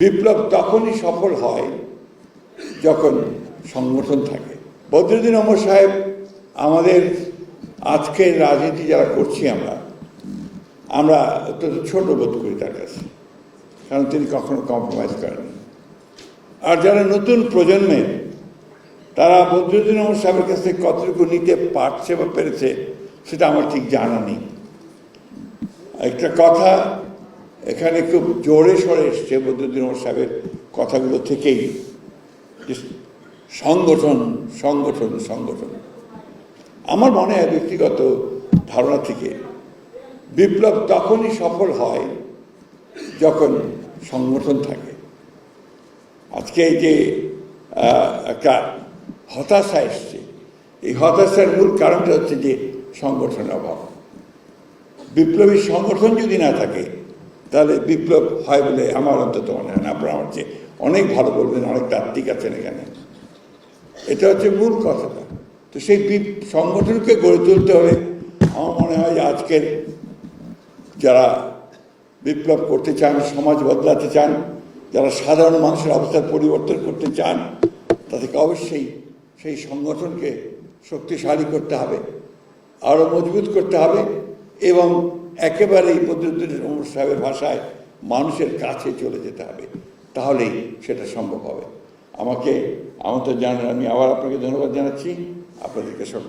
বিপ্লব তখনই সফল হয় যখন সংগঠন থাকে। বদরুদ্দিন অমর সাহেব, আমাদের আজকের রাজনীতি যারা করছি আমরা আমরা অত্যন্ত ছোট বোধ করি তার কাছে, কারণ তিনি কখনো কম্প্রোমাইজ করেননি। আর যারা নতুন প্রজন্মের তারা বদরুদ্দিন অমর সাহেবের কাছ থেকে কতটুকু নিতে পারছে বা পেরেছে, সেটা আমার ঠিক জানা নেই। একটা কথা এখানে খুব জোরে সরে এসছে বদরুদ্দিন সাহেবের কথাগুলো থেকেই। যে সংগঠন সংগঠন সংগঠন। আমার মনে হয় ব্যক্তিগত ধারণা থেকে বিপ্লব তখনই সফল হয় যখন সংগঠন থাকে। আজকে এই যে একটা হতাশা এসছে। এই হতাশার মূল কারণটা হচ্ছে যে সংগঠনের অভাব। বিপ্লবী সংগঠন যদি না থাকে তাহলে বিপ্লব হয় বলে আমার অন্তত মনে হয় না আপনারা আমার চেয়ে অনেক ভালো বলবেন, অনেক তাত্ত্বিক আছেন এখানে। এটা হচ্ছে মূল কথাটা। তো সেই সংগঠনকে গড়ে তুলতে হলে আমার মনে হয় যে আজকের যারা বিপ্লব করতে চান, সমাজ বদলাতে চান, যারা সাধারণ মানুষের অবস্থার পরিবর্তন করতে চান, তাদেরকে অবশ্যই সেই সংগঠনকে শক্তিশালী করতে হবে আরও মজবুত করতে হবে এবং একেবারেই পদ্ধতির ওমর সাহেবের ভাষায় মানুষের কাছে চলে যেতে হবে, তাহলেই সেটা সম্ভব হবে। আমাকে আমন্ত্রণ জানান, আমি আবার আপনাকে ধন্যবাদ জানাচ্ছি। আপনাদেরকে সব